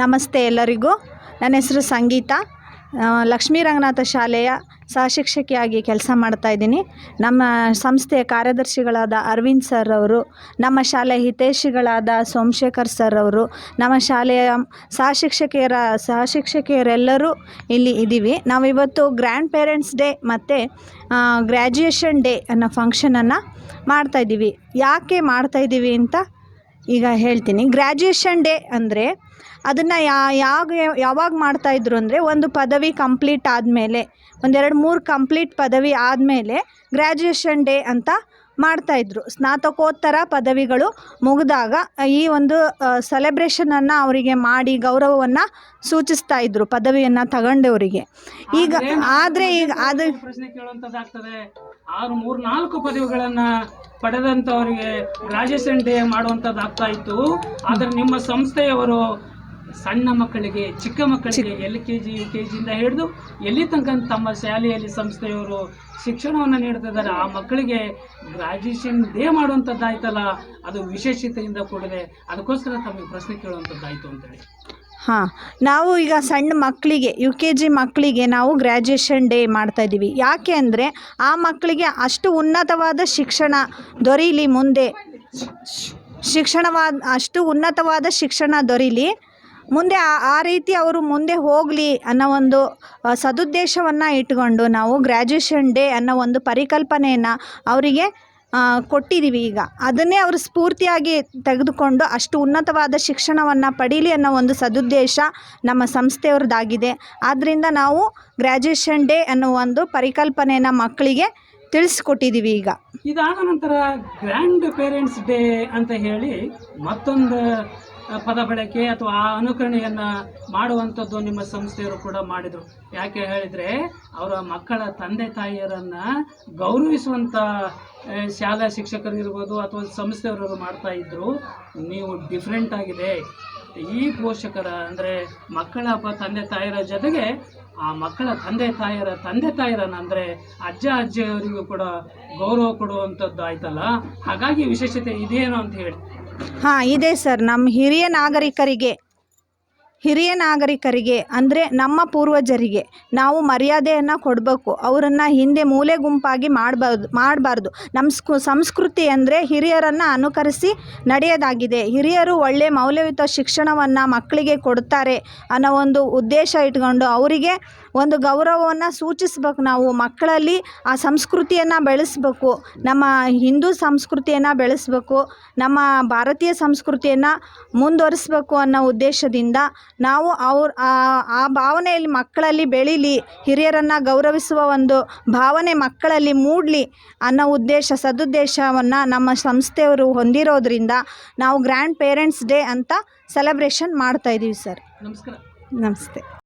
ನಮಸ್ತೆ ಎಲ್ಲರಿಗೂ. ನನ್ನ ಹೆಸರು ಸಂಗೀತ. ಲಕ್ಷ್ಮೀ ರಂಗನಾಥ ಶಾಲೆಯ ಸಹಶಿಕ್ಷಕಿಯಾಗಿ ಕೆಲಸ ಮಾಡ್ತಾ ಇದ್ದೀನಿ. ನಮ್ಮ ಸಂಸ್ಥೆಯ ಕಾರ್ಯದರ್ಶಿಗಳಾದ ಅರವಿಂದ್ ಸರ್ ಅವರು, ನಮ್ಮ ಶಾಲೆಯ ಹಿತೈಷಿಗಳಾದ ಸೋಮಶೇಖರ್ ಸರ್ ಅವರು, ನಮ್ಮ ಶಾಲೆಯ ಸಹಶಿಕ್ಷಕಿಯರ, ಸಹಶಿಕ್ಷಕಿಯರೆಲ್ಲರೂ ಇಲ್ಲಿ ಇದ್ದೀವಿ. ನಾವು ಇವತ್ತು ಗ್ರ್ಯಾಂಡ್ ಪೇರೆಂಟ್ಸ್ ಡೇ ಮತ್ತು ಗ್ರ್ಯಾಜುಯೇಷನ್ ಡೇ ಅನ್ನೋ ಫಂಕ್ಷನನ್ನು ಮಾಡ್ತಾಯಿದ್ದೀವಿ ಯಾಕೆ ಮಾಡ್ತಾಯಿದ್ದೀವಿ ಅಂತ ಈಗ ಹೇಳ್ತೀನಿ. ಗ್ರ್ಯಾಜುಯೇಷನ್ ಡೇ ಅಂದರೆ ಅದನ್ನು ಯಾ ಯಾವಾಗ ಯಾವಾಗ ಮಾಡ್ತಾಯಿದ್ರು ಅಂದರೆ ಒಂದು ಪದವಿ ಕಂಪ್ಲೀಟ್ ಆದಮೇಲೆ ಒಂದೆರಡು ಮೂರು ಕಂಪ್ಲೀಟ್ ಪದವಿ ಆದಮೇಲೆ ಗ್ರ್ಯಾಜುಯೇಷನ್ ಡೇ ಅಂತ ಮಾಡ್ತಾಯಿದ್ರು ಸ್ನಾತಕೋತ್ತರ ಪದವಿಗಳು ಮುಗಿದಾಗ ಈ ಒಂದು ಸೆಲೆಬ್ರೇಷನನ್ನು ಅವರಿಗೆ ಮಾಡಿ ಗೌರವವನ್ನು ಸೂಚಿಸ್ತಾ ಇದ್ರು ಪದವಿಯನ್ನು ತಗೊಂಡವರಿಗೆ. ಈಗ ಆದರೆ ಈಗ ಅದು ಪ್ರಶ್ನೆ ಕೇಳುವಂಥದ್ದಾಗ್ತದೆ ಆರು ಮೂರು ನಾಲ್ಕು ಪದವಿಗಳನ್ನ ಪಡೆದಂತವರಿಗೆ ಗ್ರಾಜುಯೇಷನ್ ಡೇ ಮಾಡುವಂತದ್ದಾಗ್ತಾ ಇತ್ತು. ಆದರೆ ನಿಮ್ಮ ಸಂಸ್ಥೆಯವರು ಸಣ್ಣ ಮಕ್ಕಳಿಗೆ ಚಿಕ್ಕ ಮಕ್ಕಳಿಗೆ L K G U K ಜಿಯಿಂದ ಹಿಡಿದು ಎಲ್ಲಿ ತನಕ ತಮ್ಮ ಶಾಲೆಯಲ್ಲಿ ಸಂಸ್ಥೆಯವರು ಶಿಕ್ಷಣವನ್ನು ನೀಡ್ತಿದ್ದಾರೆ ಆ ಮಕ್ಕಳಿಗೆ ಗ್ರಾಜುಯೇಷನ್ ಡೇ ಮಾಡುವಂಥದ್ದಾಯ್ತಲ್ಲ ಅದು ವಿಶೇಷತೆಯಿಂದ ಕೂಡಿದೆ. ಅದಕ್ಕೋಸ್ಕರ ತಮಗೆ ಪ್ರಶ್ನೆ ಕೇಳುವಂಥದ್ದಾಯ್ತು ಅಂತೇಳಿ. ಹಾಂ, ನಾವು ಈಗ ಸಣ್ಣ ಮಕ್ಕಳಿಗೆ ಯು ಕೆ ಜಿ ಮಕ್ಕಳಿಗೆ ನಾವು ಗ್ರ್ಯಾಜುಯೇಷನ್ ಡೇ ಮಾಡ್ತಾಯಿದ್ದೀವಿ ಯಾಕೆ ಅಂದರೆ ಆ ಮಕ್ಕಳಿಗೆ ಅಷ್ಟು ಉನ್ನತವಾದ ಶಿಕ್ಷಣ ದೊರೀಲಿ ಮುಂದೆ, ಶಿಕ್ಷಣವಾದ, ಅಷ್ಟು ಉನ್ನತವಾದ ಶಿಕ್ಷಣ ದೊರೀಲಿ ಮುಂದೆ ಆ ಆ ರೀತಿ ಅವರು ಮುಂದೆ ಹೋಗಲಿ ಅನ್ನೋ ಒಂದು ಸದುದ್ದೇಶವನ್ನು ಇಟ್ಕೊಂಡು ನಾವು ಗ್ರ್ಯಾಜುಯೇಷನ್ ಡೇ ಅನ್ನೋ ಒಂದು ಪರಿಕಲ್ಪನೆಯನ್ನು ಅವರಿಗೆ ಕೊಟ್ಟಿದ್ದೀವಿ ಈಗ. ಅದನ್ನೇ ಅವರು ಸ್ಫೂರ್ತಿಯಾಗಿ ತೆಗೆದುಕೊಂಡು ಅಷ್ಟು ಉನ್ನತವಾದ ಶಿಕ್ಷಣವನ್ನು ಪಡೀಲಿ ಅನ್ನೋ ಒಂದು ಸದುದ್ದೇಶ ನಮ್ಮ ಸಂಸ್ಥೆಯವ್ರದ್ದಾಗಿದೆ. ಆದ್ದರಿಂದ ನಾವು ಗ್ರ್ಯಾಜುಯೇಷನ್ ಡೇ ಅನ್ನೋ ಒಂದು ಪರಿಕಲ್ಪನೆಯನ್ನು ಮಕ್ಕಳಿಗೆ ತಿಳಿಸ್ಕೊಟ್ಟಿದ್ದೀವಿ ಈಗ. ಇದಾದ ನಂತರ ಗ್ರ್ಯಾಂಡ್ ಪೇರೆಂಟ್ಸ್ ಡೇ ಅಂತ ಹೇಳಿ ಮತ್ತೊಂದು ಪದ ಬಳಕೆ ಅಥವಾ ಆ ಅನುಕರಣೆಯನ್ನು ಮಾಡುವಂಥದ್ದು ನಿಮ್ಮ ಸಂಸ್ಥೆಯವರು ಕೂಡ ಮಾಡಿದರು. ಯಾಕೆ ಹೇಳಿದರೆ ಅವರ ಮಕ್ಕಳ ತಂದೆ ತಾಯಿಯರನ್ನ ಗೌರವಿಸುವಂಥ ಶಾಲಾ ಶಿಕ್ಷಕರಿರ್ಬೋದು ಅಥವಾ ಸಂಸ್ಥೆಯವರು ಮಾಡ್ತಾ ಇದ್ರು, ನೀವು ಡಿಫ್ರೆಂಟ್ ಆಗಿದೆ. ಈ ಪೋಷಕರ ಅಂದರೆ ಮಕ್ಕಳ ತಂದೆ ತಾಯಿಯರ ಜೊತೆಗೆ ಆ ಮಕ್ಕಳ ತಂದೆ ತಾಯಿಯರ ತಂದೆ ತಾಯಿರನ್ನ ಅಂದರೆ ಅಜ್ಜ ಅಜ್ಜಿಯವರಿಗೂ ಕೂಡ ಗೌರವ ಕೊಡುವಂಥದ್ದು ಆಯ್ತಲ್ಲ? ಹಾಗಾಗಿ ವಿಶೇಷತೆ ಇದೇನು ಅಂತ ಹೇಳಿ. ಹಾಂ ಇದೆ ಸರ್. ನಮ್ಮ ಹಿರಿಯ ನಾಗರಿಕರಿಗೆ ಹಿರಿಯ ನಾಗರಿಕರಿಗೆ, ಅಂದರೆ ನಮ್ಮ ಪೂರ್ವಜರಿಗೆ ನಾವು ಮರ್ಯಾದೆಯನ್ನು ಕೊಡಬೇಕು. ಅವರನ್ನು ಹಿಂದೆ ಮೂಲೆ ಗುಂಪಾಗಿ ಮಾಡಬಾರ್ದು ಮಾಡಬಾರ್ದು. ನಮ್ಮ ಸ್ಕು, ಸಂಸ್ಕೃತಿ ಅಂದರೆ ಹಿರಿಯರನ್ನು ಅನುಕರಿಸಿ ನಡೆಯೋದಾಗಿದೆ. ಹಿರಿಯರು ಒಳ್ಳೆಯ ಮೌಲ್ಯಯುತ ಶಿಕ್ಷಣವನ್ನು ಮಕ್ಕಳಿಗೆ ಕೊಡ್ತಾರೆ ಅನ್ನೋ ಒಂದು ಉದ್ದೇಶ ಇಟ್ಕೊಂಡು ಅವರಿಗೆ ಒಂದು ಗೌರವವನ್ನು ಸೂಚಿಸ್ಬೇಕು. ನಾವು ಮಕ್ಕಳಲ್ಲಿ ಆ ಸಂಸ್ಕೃತಿಯನ್ನು ಬೆಳೆಸ್ಬೇಕು. ನಮ್ಮ ಹಿಂದೂ ಸಂಸ್ಕೃತಿಯನ್ನು ಬೆಳೆಸ್ಬೇಕು. ನಮ್ಮ ಭಾರತೀಯ ಸಂಸ್ಕೃತಿಯನ್ನು ಮುಂದುವರಿಸ್ಬೇಕು ಅನ್ನೋ ಉದ್ದೇಶದಿಂದ ನಾವು ಅವ್ರ ಆ- ಭಾವನೆಯಲ್ಲಿ ಮಕ್ಕಳಲ್ಲಿ ಬೆಳೀಲಿ ಹಿರಿಯರನ್ನು ಗೌರವಿಸುವ ಒಂದು ಭಾವನೆ ಮಕ್ಕಳಲ್ಲಿ ಮೂಡಲಿ ಅನ್ನೋ ಉದ್ದೇಶ ಸದುದ್ದೇಶವನ್ನು ನಮ್ಮ ಸಂಸ್ಥೆಯವರು ಹೊಂದಿರೋದ್ರಿಂದ ನಾವು ಗ್ರ್ಯಾಂಡ್ ಪೇರೆಂಟ್ಸ್ ಡೇ ಅಂತ ಸೆಲೆಬ್ರೇಷನ್ ಮಾಡ್ತಾಯಿದ್ದೀವಿ ಸರ್. ನಮಸ್ಕಾರ. ನಮಸ್ತೆ.